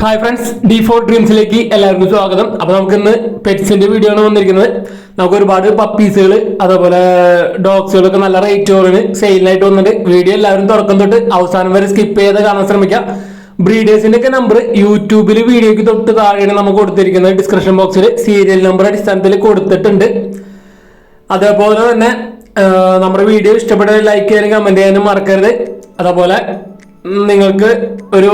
Hi friends D four ഡ്രീംസിലേക്ക് എല്ലാവർക്കും സ്വാഗതം. അപ്പൊ നമുക്ക് ഇന്ന് പെറ്റ്സിന്റെ വീഡിയോ ആണ് വന്നിരിക്കുന്നത്. നമുക്ക് ഒരുപാട് പപ്പീസുകൾ അതേപോലെ ഡോഗ്സുകളൊക്കെ നല്ല റേറ്റ് കുറവിന് സെയിലിനായിട്ട് വന്നിട്ട് വീഡിയോ എല്ലാവരും തുറക്കം തൊട്ട് അവസാനം വരെ സ്കിപ്പ് ചെയ്ത് കാണാൻ ശ്രമിക്കാം. ബ്രീഡേഴ്സിന്റെ ഒക്കെ നമ്പർ യൂട്യൂബിൽ വീഡിയോക്ക് തൊട്ട് താഴെയാണ് നമുക്ക് കൊടുത്തിരിക്കുന്നത്. ഡിസ്ക്രിപ്ഷൻ ബോക്സിൽ സീരിയൽ നമ്പർ അടിസ്ഥാനത്തിൽ കൊടുത്തിട്ടുണ്ട്. അതേപോലെ തന്നെ നമ്മുടെ വീഡിയോ ഇഷ്ടപ്പെട്ട ലൈക്ക് ചെയ്യാനും കമന്റ് ചെയ്യാനും മറക്കരുത്. അതേപോലെ നിങ്ങൾക്ക് ഒരു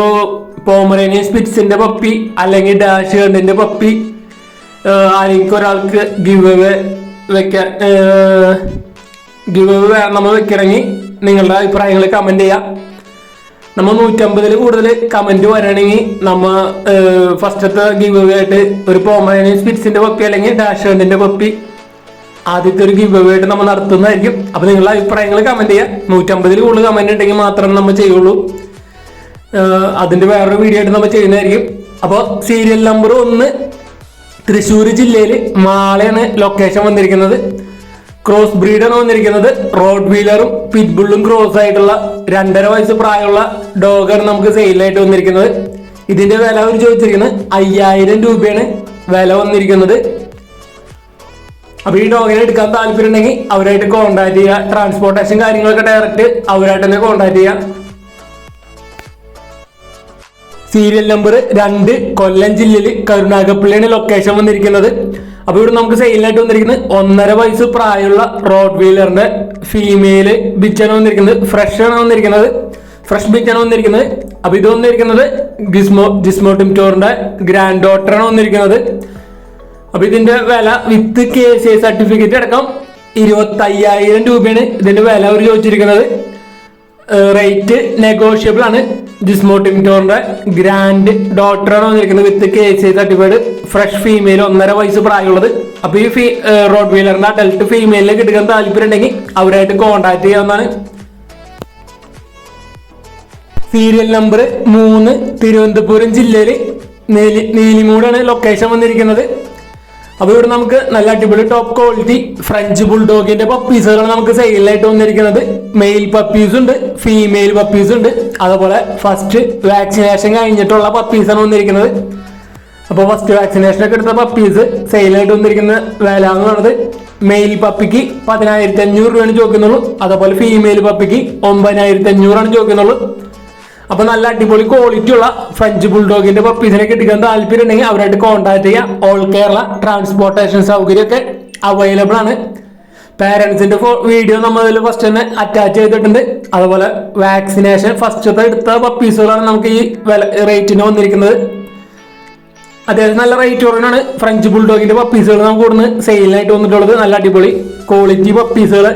പോമറേനിയൻ സ്പിറ്റ്സിന്റെ പപ്പി അല്ലെങ്കിൽ ഡാഷ് ഹണ്ടിന്റെ പപ്പി ആരെങ്കിലും ഒരാൾക്ക് ഗിവ് വെക്കാൻ ഗിവ് നമ്മൾ വെക്കണമെങ്കിൽ നിങ്ങളുടെ അഭിപ്രായങ്ങൾ കമന്റ് ചെയ്യാം. നമ്മൾ നൂറ്റമ്പതിൽ കൂടുതൽ കമന്റ് വരണമെങ്കിൽ നമ്മ ഫസ്റ്റത്തെ ഗിവ് ആയിട്ട് ഒരു പോമറേനിയൻ സ്പിറ്റ്സിന്റെ പപ്പി അല്ലെങ്കിൽ ഡാഷ് ഹണ്ടിന്റെ പപ്പി ആദ്യത്തെ ഒരു ഗിവ് ആയിട്ട് നമ്മൾ നടത്തുന്നതായിരിക്കും. അപ്പൊ നിങ്ങളുടെ അഭിപ്രായങ്ങൾ കമന്റ് ചെയ്യുക നൂറ്റമ്പതിൽ കൂടുതൽ കമന്റ് ഉണ്ടെങ്കിൽ മാത്രമേ നമ്മൾ ചെയ്യുള്ളൂ. അതിന്റെ വേറൊരു വീഡിയോ ആയിട്ട് നമ്മൾ ചെയ്യുന്നതായിരിക്കും. അപ്പോൾ സീരിയൽ നമ്പർ ഒന്ന് തൃശ്ശൂർ ജില്ലയിൽ മാളയാണ് ലൊക്കേഷൻ വന്നിരിക്കുന്നത്. ക്രോസ് ബ്രീഡാണ് വന്നിരിക്കുന്നത്. റോഡ് വീലറും പിറ്റ്ബുള്ളും ക്രോസ് ആയിട്ടുള്ള രണ്ടര വയസ്സ് പ്രായമുള്ള ഡോഗാണ് നമുക്ക് സെയിലായിട്ട് വന്നിരിക്കുന്നത്. ഇതിന്റെ വില അവർ ചോദിച്ചിരിക്കുന്നത് അയ്യായിരം രൂപയാണ് വില വന്നിരിക്കുന്നത്. അപ്പൊ ഈ ഡോഗിനെ എടുക്കാൻ താല്പര്യം ഉണ്ടെങ്കിൽ അവരായിട്ട് കോൺടാക്ട് ചെയ്യുക. ട്രാൻസ്പോർട്ടേഷൻ കാര്യങ്ങളൊക്കെ ഡയറക്റ്റ് അവരായിട്ട് തന്നെ കോൺടാക്ട് ചെയ്യുക. സീരിയൽ നമ്പർ രണ്ട് കൊല്ലം ജില്ലയിൽ കരുണാകപ്പള്ളിയാണ് ലൊക്കേഷൻ വന്നിരിക്കുന്നത്. അപ്പൊ ഇവിടെ നമുക്ക് സെയിലായിട്ട് വന്നിരിക്കുന്നത് ഒന്നര വയസ്സ് പ്രായമുള്ള റോഡ് വീലറിന്റെ ഫീമെയിൽ ബിച്ചാണ് വന്നിരിക്കുന്നത്. ഫ്രഷ് ആണ് വന്നിരിക്കുന്നത്. ഫ്രഷ് ബിച്ചാണ് വന്നിരിക്കുന്നത്. അപ്പൊ ഇത് വന്നിരിക്കുന്നത് ഗിസ്മോ ജിസ്മോ ടിംറ്റോറിന്റെ ഗ്രാൻഡ് ഡോട്ടറാണ് വന്നിരിക്കുന്നത്. അപ്പൊ ഇതിന്റെ വില with K C I certificate അടക്കം ഇരുപത്തി അയ്യായിരം രൂപയാണ് ഇതിന്റെ വില അവർ ചോദിച്ചിരിക്കുന്നത്. റേറ്റ് നെഗോഷ്യബിൾ ആണ്. ജിസ്മോ ടിംറ്റോറിന്റെ ഗ്രാൻഡ് ഡോക്ടറാണ് വന്നിരിക്കുന്നത് with K C I certified fresh female ഒന്നര വയസ്സ് പ്രായമുള്ളത്. അപ്പൊ ഈ ഫീ റോഡ് വീലറിന്റെ അഡൽട്ട് ഫീമെയിലിൽ എടുക്കാൻ താല്പര്യം ഉണ്ടെങ്കിൽ അവരായിട്ട് കോണ്ടാക്ട് ചെയ്യാവുന്നതാണ്. സീരിയൽ നമ്പർ മൂന്ന് തിരുവനന്തപുരം ജില്ലയിൽ നീലി നീലിമൂടാണ് ലൊക്കേഷൻ വന്നിരിക്കുന്നത്. അപ്പോൾ ഇവിടെ നമുക്ക് നല്ല അടിപൊളി ടോപ്പ് ക്വാളിറ്റി ഫ്രഞ്ച് ബുൾഡോഗിന്റെ പപ്പീസുകൾ നമുക്ക് സെയിലായിട്ട് വന്നിരിക്കുന്നത്. മെയിൽ പപ്പീസ് ഉണ്ട് ഫീമെയിൽ പപ്പീസ് ഉണ്ട്. അതുപോലെ ഫസ്റ്റ് വാക്സിനേഷൻ കഴിഞ്ഞിട്ടുള്ള പപ്പീസാണ് വന്നിരിക്കുന്നത്. അപ്പോൾ ഫസ്റ്റ് വാക്സിനേഷൻ ഒക്കെ എടുത്ത പപ്പീസ് സെയിലായിട്ട് വന്നിരിക്കുന്ന വില എന്ന് പറയുന്നത് മെയിൽ പപ്പിക്ക് പതിനായിരത്തി അഞ്ഞൂറ് രൂപയാണ് ചോദിക്കുന്നുള്ളൂ. അതുപോലെ ഫീമെയിൽ പപ്പിക്ക് ഒമ്പതിനായിരത്തി അഞ്ഞൂറാണ് ചോദിക്കുന്നുള്ളൂ. അപ്പൊ നല്ല അടിപൊളി ക്വാളിറ്റി ഉള്ള ഫ്രഞ്ച് ബുൾഡോഗിന്റെ പപ്പീസിനെ കിട്ടിക്കാൻ താല്പര്യം ഉണ്ടെങ്കിൽ അവരായിട്ട് കോൺടാക്ട് ചെയ്യാം. ഓൾ കേരള ട്രാൻസ്പോർട്ടേഷൻ സൗകര്യമൊക്കെ അവൈലബിൾ ആണ്. പേരൻസിന്റെ വീഡിയോ നമ്മൾ ഇതിൽ ഫസ്റ്റ് തന്നെ അറ്റാച്ച് ചെയ്തിട്ടുണ്ട്. അതുപോലെ വാക്സിനേഷൻ ഫസ്റ്റത്തെ എടുത്ത പപ്പീസുകളാണ് നമുക്ക് ഈ വില റേറ്റിന് വന്നിരിക്കുന്നത്. അത്യാവശ്യം നല്ല റേറ്റ് കുറവാണ് ഫ്രഞ്ച് ബുൾഡോഗിന്റെ പപ്പീസുകൾ നമുക്ക് ഇവിടുന്ന് സെയിലിനായിട്ട് വന്നിട്ടുള്ളത്. നല്ല അടിപൊളി ക്വാളിറ്റി പപ്പീസുകൾ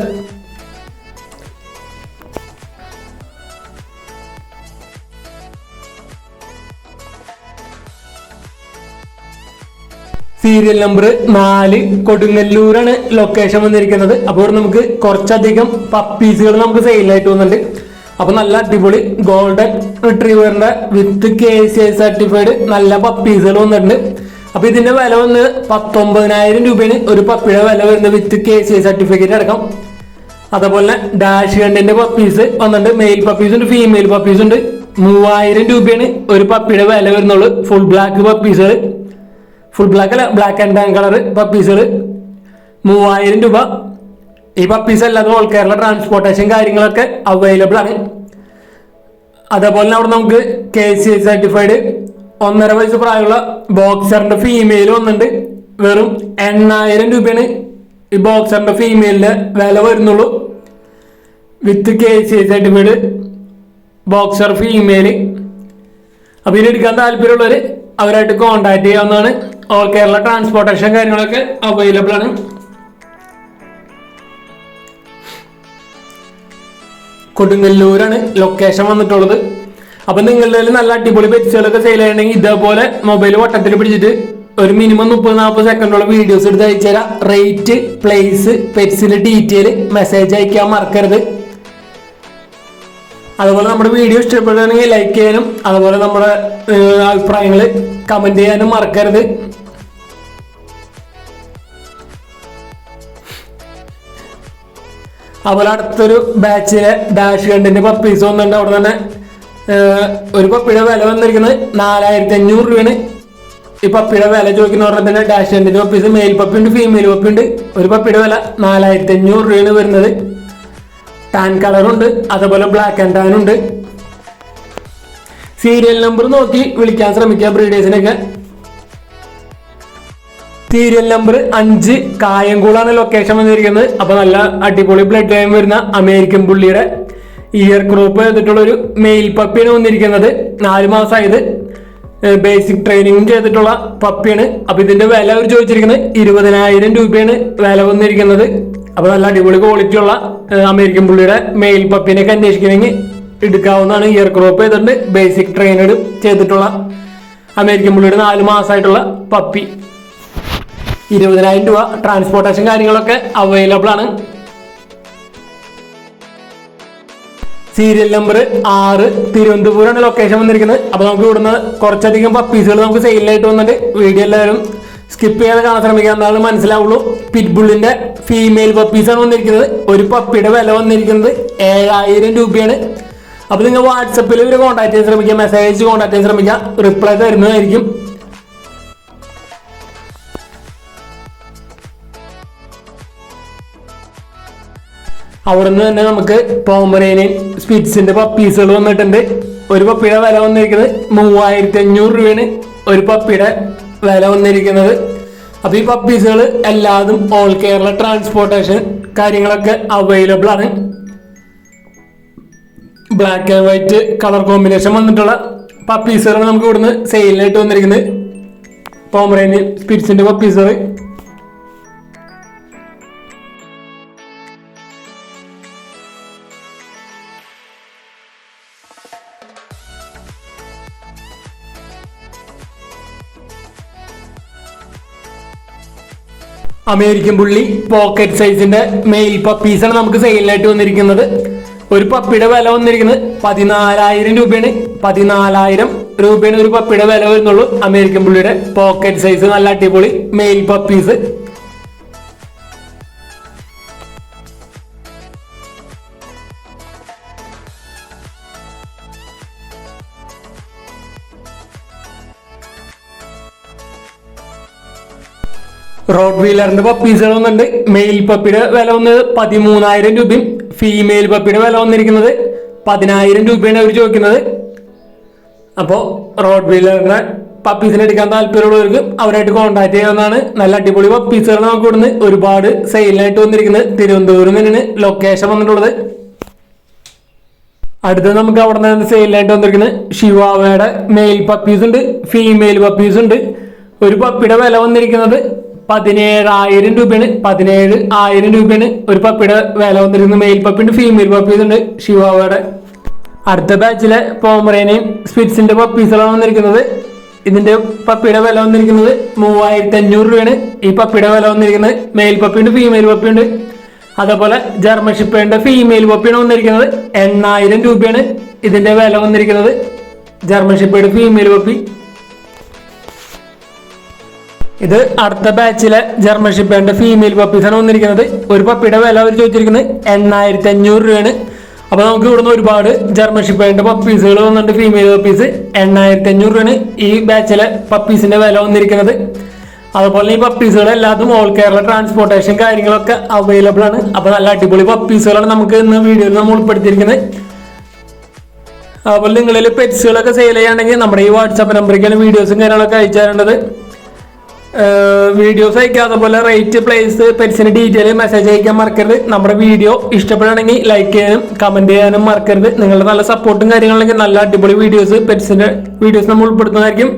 സീരിയൽ നമ്പർ നാല് കൊടുങ്ങല്ലൂരാണ് ലൊക്കേഷൻ വന്നിരിക്കുന്നത്. അപ്പോൾ നമുക്ക് കുറച്ചധികം പപ്പീസുകൾ നമുക്ക് സെയിലായിട്ട് വന്നിട്ടുണ്ട്. അപ്പൊ നല്ല അടിപൊളി golden റിട്രീവറിന്റെ with K C I certified നല്ല പപ്പീസുകൾ വന്നിട്ടുണ്ട്. അപ്പൊ ഇതിന്റെ വില വന്ന് പത്തൊമ്പതിനായിരം രൂപയാണ്. ഒരു പപ്പിയുടെ വില വരുന്നത് with K C I certificate അടക്കം. അതേപോലെ ഡാഷ് കണ്ടിന്റെ പപ്പീസ് വന്നിട്ടുണ്ട്. മെയിൽ പപ്പീസ് ഉണ്ട് ഫീമെയിൽ പപ്പീസ് ഉണ്ട്. മൂവായിരം രൂപയാണ് ഒരു പപ്പിയുടെ വില വരുന്നുള്ളൂ. ഫുൾ ബ്ലാക്ക് പപ്പീസുകൾ ഫുൾ ബ്ലാക്ക് അല്ല ബ്ലാക്ക് ആൻഡ് ബാങ്ക് കളർ പപ്പീസുകൾ മൂവായിരം രൂപ. ഈ പപ്പീസ് അല്ലാതെ ഓൾ കേരള ട്രാൻസ്പോർട്ടേഷൻ കാര്യങ്ങളൊക്കെ അവൈലബിൾ ആണ്. അതേപോലെ അവിടെ നമുക്ക് കെ സി ഐ സർട്ടിഫൈഡ് ഒന്നര വയസ്സ് പ്രായമുള്ള ബോക്സറിന്റെ ഫീമെയിൽ വന്നിട്ട് വെറും എണ്ണായിരം രൂപയാണ് ഈ ബോക്സറിന്റെ ഫീമെയിലിന്റെ വില വരുന്നുള്ളൂ. With K C I certified boxer female അപ്പൊ ഇനി എടുക്കാൻ താല്പര്യമുള്ളവർ അവരായിട്ട് കോണ്ടാക്ട് ചെയ്യാവുന്നതാണ്. ഓൾ കേരള ട്രാൻസ്പോർട്ടേഷൻ കാര്യങ്ങളൊക്കെ അവൈലബിൾ ആണ്. കൊടുങ്ങല്ലൂരാണ് ലൊക്കേഷൻ വന്നിട്ടുള്ളത്. അപ്പൊ നിങ്ങളുടെ നല്ല അടിപൊളി പെറ്റ്സുകളൊക്കെ സെയിൽ ചെയ്യണമെങ്കിൽ ഇതേപോലെ മൊബൈൽ വട്ടത്തിൽ പിടിച്ചിട്ട് ഒരു മിനിമം മുപ്പത് നാൽപ്പത് സെക്കൻഡോളം വീഡിയോസ് എടുത്ത് അയച്ചു തരാം റേറ്റ് പ്ലേസ് പെറ്റ്സിന്റെ ഡീറ്റെയിൽ മെസ്സേജ് അയക്കാൻ മറക്കരുത്. അതുപോലെ നമ്മുടെ വീഡിയോ ഇഷ്ടപ്പെടുകയാണെങ്കിൽ ലൈക്ക് ചെയ്യാനും അതുപോലെ നമ്മുടെ അഭിപ്രായങ്ങൾ കമന്റ് ചെയ്യാനും മറക്കരുത്. അതുപോലെ അടുത്തൊരു ബാച്ചിലെ ഡാഷ് കണ്ടിന്റെ പപ്പീസ് വന്നിട്ടുണ്ട്. അവിടെ തന്നെ ഒരു പപ്പിയുടെ വില വന്നിരിക്കുന്നത് നാലായിരത്തി അഞ്ഞൂറ് രൂപയാണ്. ഈ പപ്പിയുടെ വില ചോദിക്കുന്ന പറഞ്ഞാൽ തന്നെ ഡാഷ് കണ്ടിന്റെ പപ്പീസ് മെയിൽ പപ്പിയുണ്ട് ഫീമെയിൽ പപ്പിയുണ്ട്. ഒരു പപ്പിയുടെ വില നാലായിരത്തി അഞ്ഞൂറ് രൂപയാണ് വരുന്നത്. ടാൻ കളറുണ്ട് അതേപോലെ ബ്ലാക്ക് ആൻഡ് ടാൻ ഉണ്ട്. സീരിയൽ നമ്പർ നോക്കി വിളിക്കാൻ ശ്രമിക്കുക ബ്രീഡേഴ്സിനൊക്കെ. സീരിയൽ നമ്പർ അഞ്ച് കായംകുളാണ് ലൊക്കേഷൻ വന്നിരിക്കുന്നത്. അപ്പൊ നല്ല അടിപൊളി ബ്ലഡ് ലൈൻ വരുന്ന അമേരിക്കൻ പുള്ളിയുടെ ഇയർ ക്രോപ്പ് ചെയ്തിട്ടുള്ള ഒരു മെയിൽ പപ്പിയാണ് വന്നിരിക്കുന്നത്. നാല് മാസമായത് ബേസിക് ട്രെയിനിങ്ങും ചെയ്തിട്ടുള്ള പപ്പിയാണ് അപ്പൊ ഇതിന്റെ വില അവർ ചോദിച്ചിരിക്കുന്നത് ഇരുപതിനായിരം രൂപയാണ് വില വന്നിരിക്കുന്നത്. അപ്പൊ നല്ല അടിപൊളി ക്വാളിറ്റി ഉള്ള അമേരിക്കൻ പുള്ളിയുടെ മെയിൽ പപ്പിനെയൊക്കെ അന്വേഷിക്കണമെങ്കിൽ എടുക്കാവുന്നതാണ് ഇയർ ക്രോപ്പ് ചെയ്തിട്ടുണ്ട് ബേസിക് ട്രെയിനഡ് ചെയ്തിട്ടുള്ള അമേരിക്കൻ പുള്ളിയുടെ നാല് മാസമായിട്ടുള്ള പപ്പി ഇരുപതിനായിരം രൂപ ട്രാൻസ്പോർട്ടേഷൻ കാര്യങ്ങളൊക്കെ അവൈലബിൾ ആണ്. സീരിയൽ നമ്പർ ആറ് തിരുവനന്തപുരമാണ് ലൊക്കേഷൻ വന്നിരിക്കുന്നത്. അപ്പൊ നമുക്ക് ഇവിടുന്ന് കുറച്ചധികം പപ്പീസുകൾ നമുക്ക് സെയിലായിട്ട് വന്നിട്ട് വീഡിയോ എല്ലാവരും സ്കിപ്പ് ചെയ്യാതെ കാണാൻ ശ്രമിക്കുക എന്നാലും മനസ്സിലാവുള്ളൂ. പിറ്റ്ബുള്ളിന്റെ ഫീമെയിൽ പപ്പീസാണ് വന്നിരിക്കുന്നത്. ഒരു പപ്പിയുടെ വില വന്നിരിക്കുന്നത് ഏഴായിരം രൂപയാണ്. അപ്പൊ നിങ്ങൾ വാട്സപ്പിൽ ഇവർ കോൺടാക്ട് ചെയ്യാൻ ശ്രമിക്കുക മെസ്സേജ് കോൺടാക്ട് ചെയ്യാൻ ശ്രമിക്കുക റിപ്ലൈ തരുന്നതായിരിക്കും. അവിടുന്ന് തന്നെ നമുക്ക് പോമറേനിയൻ സ്പിറ്റ്സിന്റെ പപ്പീസുകൾ വന്നിട്ടുണ്ട്. ഒരു പപ്പിയുടെ വില വന്നിരിക്കുന്നത് മൂവായിരത്തി അഞ്ഞൂറ് രൂപയാണ്. ഒരു പപ്പിയുടെ വില വന്നിരിക്കുന്നത്. അപ്പൊ ഈ പപ്പീസുകൾ എല്ലാതും ഓൾ കേരള ട്രാൻസ്പോർട്ടേഷൻ കാര്യങ്ങളൊക്കെ അവൈലബിൾ ആണ്. Black and white colour combination വന്നിട്ടുള്ള പപ്പീസുകളാണ് നമുക്ക് ഇവിടുന്ന് സെയിലിനായിട്ട് വന്നിരിക്കുന്നത്. പോമറേനിയൻ സ്പിരിറ്റ്സിന്റെ പപ്പീസുകൾ അമേരിക്കൻ പുള്ളി പോക്കറ്റ് സൈസിന്റെ മെയിൽ പപ്പീസാണ് നമുക്ക് സെയിലായിട്ട് വന്നിരിക്കുന്നത്. ഒരു പപ്പിയുടെ വില വന്നിരിക്കുന്നത് പതിനാലായിരം രൂപയാണ്. പതിനാലായിരം രൂപയാണ് ഒരു പപ്പിയുടെ വില വരുന്നുള്ളൂ. അമേരിക്കൻ പുള്ളിയുടെ പോക്കറ്റ് സൈസ് നല്ല അടിപൊളി മെയിൽ പപ്പീസ് റോഡ് വീലറിന്റെ പപ്പീസുകൾ വന്നിട്ടുണ്ട്. മെയിൽ പപ്പിയുടെ വില വന്നത് പതിമൂന്നായിരം രൂപയും ഫീമെയിൽ പപ്പിയുടെ വില വന്നിരിക്കുന്നത് പതിനായിരം രൂപയാണ് അവർ ചോദിക്കുന്നത്. അപ്പോൾ റോഡ് വീലറിന്റെ പപ്പീസിനെ എടുക്കാൻ താല്പര്യമുള്ളവർക്ക് അവരായിട്ട് കോൺടാക്ട് ചെയ്യാവുന്നതാണ്. നല്ല അടിപൊളി പപ്പീസുകൾ നമുക്ക് ഇവിടുന്ന് ഒരുപാട് സെയിലിനായിട്ട് വന്നിരിക്കുന്നത്. തിരുവനന്തപുരം തന്നെയാണ് ലൊക്കേഷൻ വന്നിട്ടുള്ളത്. അടുത്തത് നമുക്ക് അവിടെ നിന്ന് സെയിലായിട്ട് വന്നിരിക്കുന്നത് ഷിവാവയുടെ മെയിൽ പപ്പീസ് ഉണ്ട് ഫീമെയിൽ പപ്പീസ് ഉണ്ട്. ഒരു പപ്പിയുടെ വില വന്നിരിക്കുന്നത് പതിനേഴായിരം രൂപയാണ്. പതിനേഴ് ആയിരം രൂപയാണ്. ഒരു പപ്പിയുടെ വില വന്നിരുന്നത് മെയിൽ പപ്പി ഉണ്ട് ഫീമെയിൽ പപ്പീസ് ഉണ്ട് ഷിവാവയുടെ അടുത്ത ബാച്ചിലെ പോമറേനെയും സ്പിറ്റ്സിന്റെ പപ്പീസുകളാണ് വന്നിരിക്കുന്നത്. ഇതിന്റെ പപ്പിയുടെ വില വന്നിരിക്കുന്നത് മൂവായിരത്തി അഞ്ഞൂറ് രൂപയാണ്. ഈ പപ്പിയുടെ വില വന്നിരിക്കുന്നത് മെയിൽ പപ്പിയുണ്ട് ഫീമെയിൽ പപ്പിയുണ്ട് അതേപോലെ ജർമ്മൻ ഷിപ്പേന്റെ ഫീമെയിൽ പപ്പിയാണ് വന്നിരിക്കുന്നത്. എണ്ണായിരം രൂപയാണ് ഇതിന്റെ വില വന്നിരിക്കുന്നത്. ജർമ്മൻ ഷിപ്പേയുടെ ഫീമെയിൽ പപ്പി ഇത് അടുത്ത ബാച്ചിലെ ജർമ്മൻ ഷിപ്പേന്റെ ഫീമെയിൽ പപ്പീസാണ് വന്നിരിക്കുന്നത്. ഒരു പപ്പിയുടെ വില അവർ ചോദിച്ചിരിക്കുന്നത് എണ്ണായിരത്തി അഞ്ഞൂറ് രൂപയാണ്. അപ്പൊ നമുക്ക് ഇവിടുന്ന് ഒരുപാട് ജർമ്മൻ ഷിപ്പേന്റെ പപ്പീസുകൾ വന്നിട്ടുണ്ട് ഫീമെയിൽ പപ്പീസ് എണ്ണായിരത്തി അഞ്ഞൂറ് രൂപയാണ് ഈ ബാച്ചിലെ പപ്പീസിന്റെ വില വന്നിരിക്കുന്നത്. അതുപോലെ ഈ പപ്പീസുകൾ എല്ലാതും ഓൾ കേരള ട്രാൻസ്പോർട്ടേഷൻ കാര്യങ്ങളൊക്കെ അവൈലബിൾ ആണ്. അപ്പൊ നല്ല അടിപൊളി പപ്പീസുകളാണ് നമുക്ക് ഇന്ന് വീഡിയോയിൽ നമ്മൾ ഉൾപ്പെടുത്തിയിരിക്കുന്നത്. അതുപോലെ നിങ്ങളിൽ പെറ്റ്സുകളൊക്കെ സെയിൽ ചെയ്യുകയാണെങ്കിൽ നമ്മുടെ ഈ വാട്സാപ്പ് നമ്പറിലേക്കാണ് വീഡിയോസും കാര്യങ്ങളൊക്കെ അയച്ചു തരേണ്ടത്. വീഡിയോസ് അയക്കുക അതുപോലെ റേറ്റ് പ്ലേസ് പെറ്റ്സിന് ഡീറ്റെയിൽ മെസ്സേജ് അയക്കാൻ മറക്കരുത്. നമ്മുടെ വീഡിയോ ഇഷ്ടപ്പെടുകയാണെങ്കിൽ ലൈക്ക് ചെയ്യാനും കമന്റ് ചെയ്യാനും മറക്കരുത്. നിങ്ങളുടെ നല്ല സപ്പോർട്ടും കാര്യങ്ങളുണ്ടെങ്കിൽ നല്ല അടിപൊളി വീഡിയോസ് പെറ്റ്സിന്റെ വീഡിയോസ് നമ്മൾ ഉൾപ്പെടുത്തുന്നതായിരിക്കും.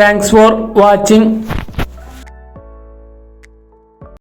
Thanks for watching